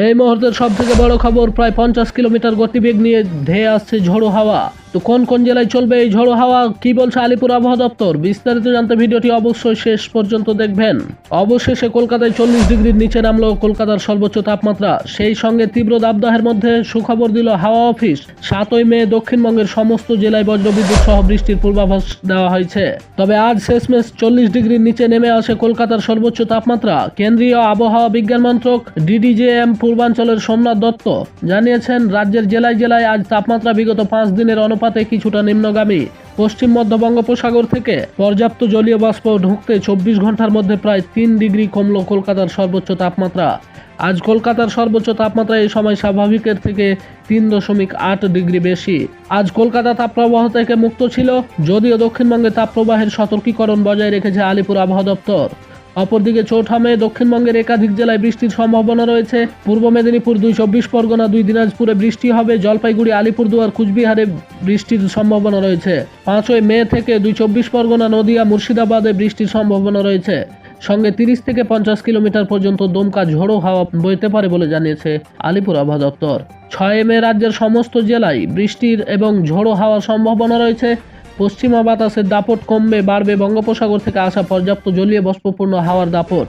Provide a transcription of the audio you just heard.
এই মুহূর্তের সব থেকে বড় খবর, প্রায় পঞ্চাশ কিলোমিটার গতিবেগ নিয়ে ধেয়ে আসছে ঝোড়ো হাওয়া। তো কোন কোন জেলায় চলবে এই ঝোড়ো হাওয়া, কি বলছে আলিপুর আবহাওয়া দপ্তর? বিস্তারিত জানতে ভিডিওটি অবশ্যই শেষ পর্যন্ত দেখবেন। অবশেষে কলকাতায় চল্লিশ ডিগ্রির নিচে নামলো কলকাতার সর্বোচ্চ তাপমাত্রা। সেই সঙ্গে তীব্র দাবদাহের মধ্যে সুখবর দিল হাওয়া অফিস। সাতই মে দক্ষিণবঙ্গের সমস্ত জেলায় বজ্রবিদ্যুৎ সহ বৃষ্টির পূর্বাভাস দেওয়া হয়েছে। তবে আজ শেষমেশ চল্লিশ ডিগ্রির নিচে নেমে আসে কলকাতার সর্বোচ্চ তাপমাত্রা। কেন্দ্রীয় আবহাওয়া বিজ্ঞান মন্ত্রক ডিডিজেএম পূর্বাঞ্চলের সোমনাথ দত্ত জানিয়েছেন, রাজ্যের জেলায় জেলায় আজ তাপমাত্রা বিগত পাঁচ দিনের অনুপাতে কিছুটা নিম্নগামী। পশ্চিম মধ্য বঙ্গোপসাগর থেকে পর্যাপ্ত জলীয় বাষ্প ঢুকতে চব্বিশ ঘণ্টার মধ্যে প্রায় তিন ডিগ্রি কমল কলকাতার সর্বোচ্চ তাপমাত্রা। আজ কলকাতার সর্বোচ্চ তাপমাত্রা এই সময় স্বাভাবিকের থেকে তিন দশমিক আট ডিগ্রি বেশি। আজ কলকাতা তাপপ্রবাহ থেকে মুক্ত ছিল, যদিও দক্ষিণবঙ্গে তাপপ্রবাহের সতর্কীকরণ বজায় রেখেছে আলিপুর আবহাওয়া দপ্তর। অপরদিকে চৌঠামে দক্ষিণবঙ্গের একাধিক জেলায় বৃষ্টির সম্ভাবনা রয়েছে। পূর্ব মেদিনীপুর দুই চব্বিশ পরগনা, দুই দিনাজপুরে বৃষ্টি হবে। জলপাইগুড়ি, আলিপুরদুয়ার, কুচবিহারে বৃষ্টির সম্ভাবনা রয়েছে। পাঁচই মে থেকে দুই চব্বিশ পরগনা, নদিয়া, মুর্শিদাবাদে বৃষ্টির সম্ভাবনা রয়েছে। সঙ্গে তিরিশ থেকে পঞ্চাশ কিলোমিটার পর্যন্ত দমকা ঝোড়ো হাওয়া বইতে পারে বলে জানিয়েছে আলিপুর আবহাওয়া দপ্তর। ছয় মে রাজ্যের সমস্ত জেলায় বৃষ্টির এবং ঝোড়ো হাওয়ার সম্ভাবনা রয়েছে। পশ্চিমা বাতাসের দাপট কমবে বাড়বে বঙ্গোপসাগর থেকে আসা পর্যাপ্ত জলীয় বস্পপূর্ণ হাওয়ার দাপট।